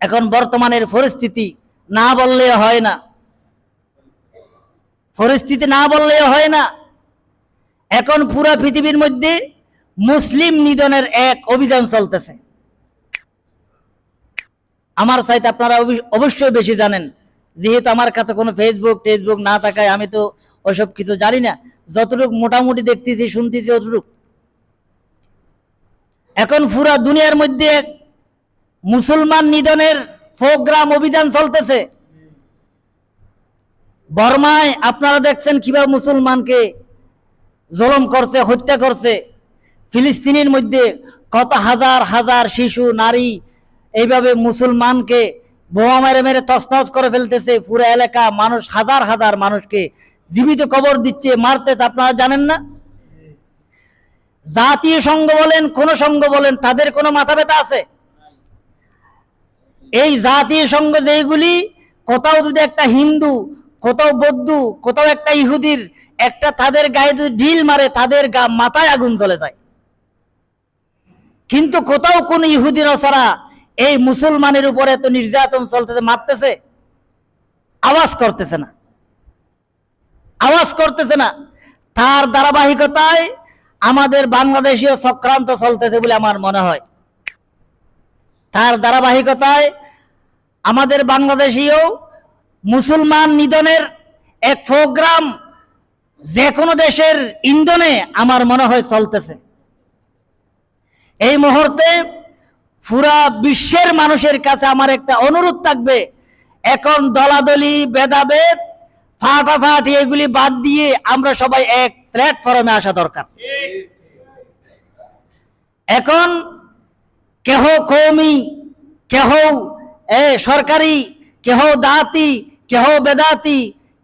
এখন বর্তমানের পরিস্থিতি না বললে হয় না। পরিস্থিতি না বললে হয় না। এখন পুরা পৃথিবীর মধ্যে মুসলিম নিধনের এক অভিযান চলতেছে। আমার সাইতে আপনারা অবশ্য- অবশ্যই বেশি জানেন। যেহেতু আমার কাছে কোনো ফেসবুক টেসবুক না থাকায় আমি তো ওইসব কিছু জানি না। যতটুকু মোটামুটি দেখতেছি, শুনতেছি, অতটুকু। এখন পুরা দুনিয়ার মধ্যে এক মুসলমান নিধনের প্রোগ্রাম অভিযান চলতেছে। বর্মায় আপনারা দেখছেন কীভাবে মুসলমানকে জলম করছে, হত্যা করছে। ফিলিস্তিনের মধ্যে কত হাজার হাজার শিশু, নারী এইভাবে মুসলমানকে বোমা মেরে মেরে তছনছ করে ফেলতেছে। পুরো এলাকা মানুষ, হাজার হাজার মানুষকে জীবিত কবর দিচ্ছে, মারতেছে, আপনারা জানেন না? জাতীয় সংঘ বলেন, কোন সংঘ বলেন, তাদের কোনো মাথা ব্যথা আছে? এই জাতীয় সংঘ যেইগুলি, কোথাও যদি একটা হিন্দু, কোথাও বৌদ্ধ, কোথাও একটা ইহুদির, একটা তাদের গায়ে যদি ঢিল মারে, তাদের গা মাথায় আগুন জ্বলে যায়। কিন্তু কোথাও কোন ইহুদি নসরা এই মুসলমানের উপরে এত নির্যাতন চলতেছে, মারতেছে? আওয়াজ করতেছে না। আওয়াজ করতেছে না। তার ধারাবাহিকতায় আমাদের বাংলাদেশীয় চক্রান্ত চলতেছে বলে আমার মনে হয়। তার ধারাবাহিকতায় আমাদের বাংলাদেশীয় মুসলমান নিধনের এক প্রোগ্রাম যে কোনো দেশের ইন্ধনে আমার মনে হয় চলতেছে। এই মুহূর্তে পুরা বিশ্বের মানুষের কাছে আমার একটা অনুরোধ থাকবে, এখন দলাদলি, ভেদাভেদ, ফাটাফাটি এগুলি বাদ দিয়ে আমরা সবাই এক প্ল্যাটফর্মে আসা দরকার। এখন কেহ কৌমি, কেহ, এ, সরকারি, কেহ দাতি, কেহ বেদাতি,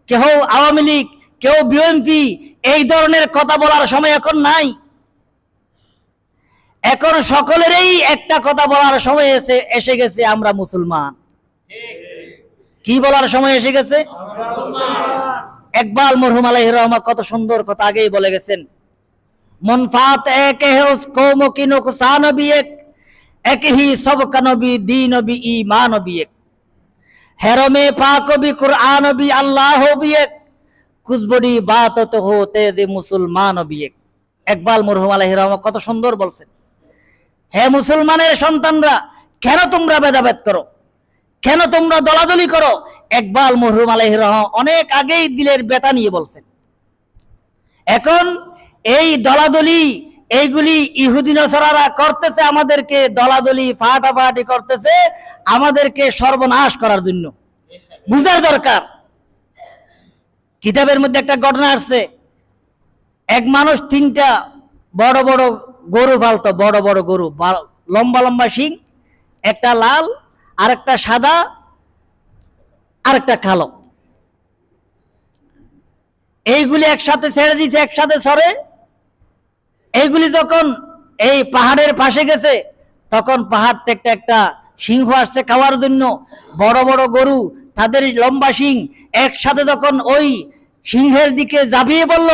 কেহ আওয়ামী লীগ কেউ বিএনপি, এই ধরনের কথা বলার সময় এখন নাই। এখন সকলেরই একটা কথা বলার সময় এসে এসে গেছে, আমরা মুসলমান। কি বলার সময় এসে গেছে? একবার মরহুম আলহ কত সুন্দর কথা আগেই বলে গেছেন। মনফাত এক কৌম কি নুকসান এক এক হি সব কানবি দি নবী ই মা নবী এক। হেরমে পাকবি কুরআনবি আল্লাহ বি এক। কুজবডি বাতত হো তেজে মুসলমান এক। একবাল মরহুম আলাইহি রহমা কত সুন্দর বলছেন। হে মুসলমানের সন্তানরা, কেন তোমরা ভেদাভেদ করো? কেন তোমরা দলাদলি করো? একবাল মরহুম আলহ অনেক আগেই দিলের বেতা নিয়ে বলছেন। এখন এই দলাদলি এইগুলি ইহুদি নসরারা করতেছে, আমাদেরকে দলাদলি, ফাটাফাটি করতেছে, আমাদেরকে সর্বনাশ করার জন্য। বুঝার দরকার। কিতাবের মধ্যে একটা ঘটনা আসছে। এক মানুষ তিনটা বড় বড় গরু পালতো, বড় বড় গরু লম্বা লম্বা শিং, একটা লাল আর একটা সাদা আর একটা কালো। এইগুলি একসাথে ছেড়ে দিছে একসাথে সরে এইগুলি যখন এই পাহাড়ের পাশে গেছে, তখন পাহাড় থেকে একটা সিংহ আসছে খাওয়ার জন্য। বড় বড় গরু, তাদের লম্বা সিং একসাথে যখন ওই সিংহের দিকে জাবিয়ে বলল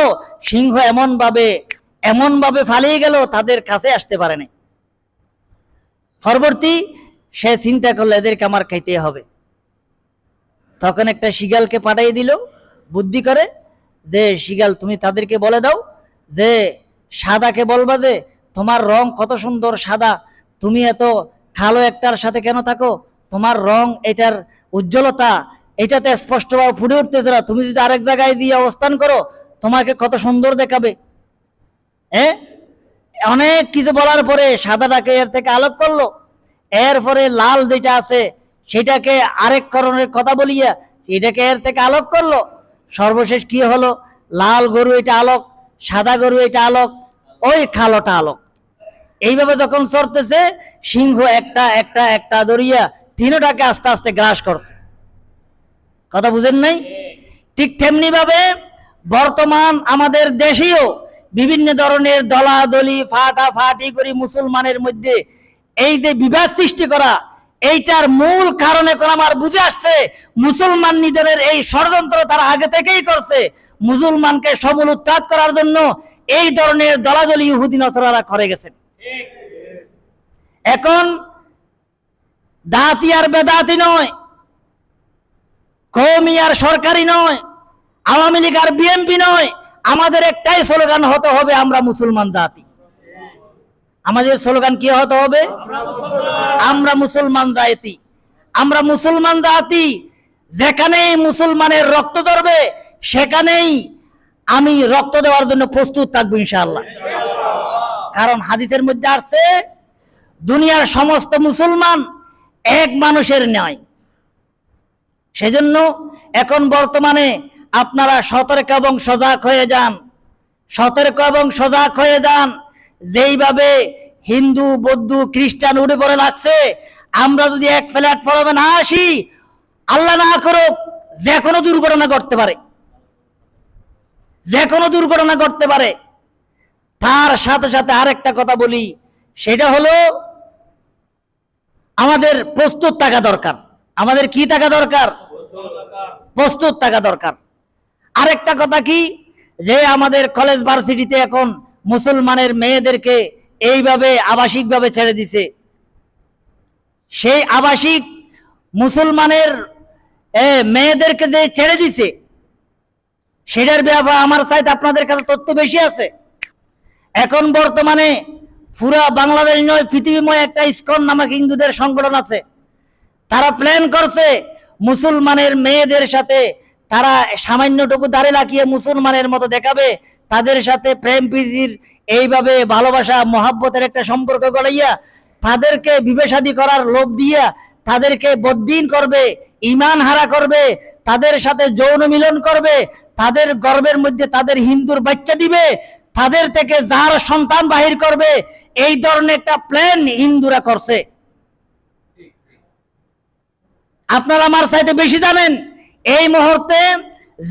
সিংহ এমন ভাবে এমন ভাবে ফালিয়ে গেল, তাদের কাছে আসতে পারেনি পরবর্তী সে চিন্তা করল, এদেরকে আমার খাইতে হবে। তখন একটা শিগালকে পাঠিয়ে দিল, বুদ্ধি করে, যে শিগাল তুমি তাদেরকে বলে দাও যে সাদাকে বলবা যে, তোমার রং কত সুন্দর সাদা। তুমি এত কালো একটার সাথে কেন থাকো? তোমার রং এটার উজ্জ্বলতা, এটাতে স্পষ্টভাবে ফুটে উঠতেছে না। তুমি যদি আরেক জায়গায় দিয়ে অবস্থান করো, তোমাকে কত সুন্দর দেখাবে। হ্যাঁ অনেক কিছু বলার পরে সাদাটাকে এর থেকে আলোক করল। এরপরে লাল যেটা আছে, সেটাকে আরেক করণের কথা বলিয়া এটাকে এর থেকে আলোক করল। সর্বশেষ কি হলো? লাল গরু এটা আলোক। সাদা গরু এটা আলোক, ওই খালোটা আলোক। এইভাবে যখন চড়তেছে, সিংহ একটা একটা একটা দরিয়া তিনোটাকে আস্তে আস্তে গ্রাস করছে। কথা বুঝেন নাই? ঠিক তেমনি ভাবে বর্তমান আমাদের দেশেও বিভিন্ন ধরনের দলাদলি ফাটা ফাটি করে মুসলমানের মধ্যে এই যে বিবাদ সৃষ্টি করা, এইটার মূল কারণে আমার বুঝে আসছে, মুসলমান নিধনের এই ষড়যন্ত্র তারা আগে থেকেই করছে। মুসলমানকে সমূল উৎখাত করার জন্য এই ধরনের দলাদলি ইহুদি নসরারা করে গেছেন। এখন দাঁতি আর বেদাতি নয় কৌমি আর সরকারি নয়, আওয়ামী লীগ আর বিএনপি নয়, আমাদের একটাই স্লোগান, হতে হবে আমরা মুসলমান জাতি। আমাদের স্লোগান কি, হতে হবে? আমরা মুসলমান জাতি। আমরা মুসলমান জাতি, যেখানেই মুসলমানের রক্ত ধরবে সেখানেই আমি রক্ত দেওয়ার জন্য প্রস্তুত থাকব ইনশাআল্লাহ। কারণ হাদিসের মধ্যে আসছে, দুনিয়ার সমস্ত মুসলমান এক মানুষের নয় সেজন্য এখন বর্তমানে আপনারা সতর্ক এবং সজাগ হয়ে যান। সতর্ক এবং সজাগ হয়ে যান। যেইভাবে হিন্দু, বৌদ্ধ, খ্রিস্টান উঠে পড়ে লাগছে, আমরা যদি এক প্ল্যাটফর্মে না আসি, আল্লাহ না করুক, যে কোনো দুর্ঘটনা ঘটতে পারে। যে কোনো দুর্ঘটনা ঘটতে পারে। তার সাথে সাথে আরেকটা কথা বলি, সেটা হলো আমাদের প্রস্তুত থাকা দরকার। আমাদের কি থাকা দরকার? প্রস্তুত থাকা দরকার। আরেকটা কথা কি, যে আমাদের কলেজ ভার্সিটিতে এখন মুসলমানের মেয়েদেরকে এইভাবে আবাসিকভাবে ছেড়ে দিছে। সেই আবাসিক মুসলমানের মেয়েদেরকে যে ছেড়ে দিছে সেটার ব্যাপারে আমার সাইড আপনাদের কাছে তথ্য বেশি আছে। এখন বর্তমানে পুরা বাংলাদেশ নয়, পৃথিবীময় একটা ইস্কন নামক হিন্দুদের সংগঠন আছে। তারা প্ল্যান করছে মুসলমানের মেয়েদের সাথে তারা সামান্যটুকু দাঁড়ে লাগিয়ে মুসলমানের মতো দেখাবে, তাদের সাথে প্রেম, প্রীতির এইভাবে ভালোবাসা, মহাব্বতের একটা সম্পর্ক গড়াইয়া তাদেরকে বিবেশাদি করার লোভ দিয়া তাদেরকে বদ্দিন করবে ইমান হারা করবে, তাদের সাথে যৌন মিলন করবে, তাদের গর্বের মধ্যে তাদের হিন্দুর বাচ্চা দিবে, তাদের থেকে যার সন্তান বাহির করবে, এই ধরনের একটা প্ল্যান হিন্দুরা করছে। আপনারা আমার সাইডে বেশি জানেন, এই মুহূর্তে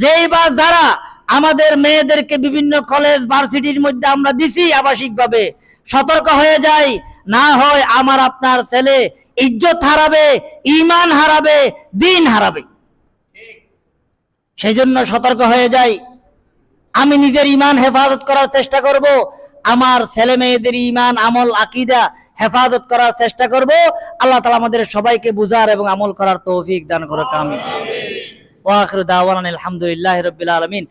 যেই বা যারা আমাদের মেয়েদেরকে বিভিন্ন কলেজ ভার্সিটির মধ্যে আমরা দিছি আবাসিকভাবে, সতর্ক হয়ে যাই, না হয় আমার আপনার ছেলে ইজ্জত হারাবে ইমান হারাবে, দিন হারাবে। সেই জন্য সতর্ক হয়ে যাই। আমি নিজের ইমান হেফাজত করার চেষ্টা করব, আমার ছেলে মেয়েদের ইমান আমল, আকিদা হেফাজত করার চেষ্টা করব। আল্লাহ তালা আমাদের সবাইকে বুঝার এবং আমল করার তৌফিক দান করো কামি ওয়াখির দাওয়ান আলহামদুলিল্লাহ রবিল আলমিন।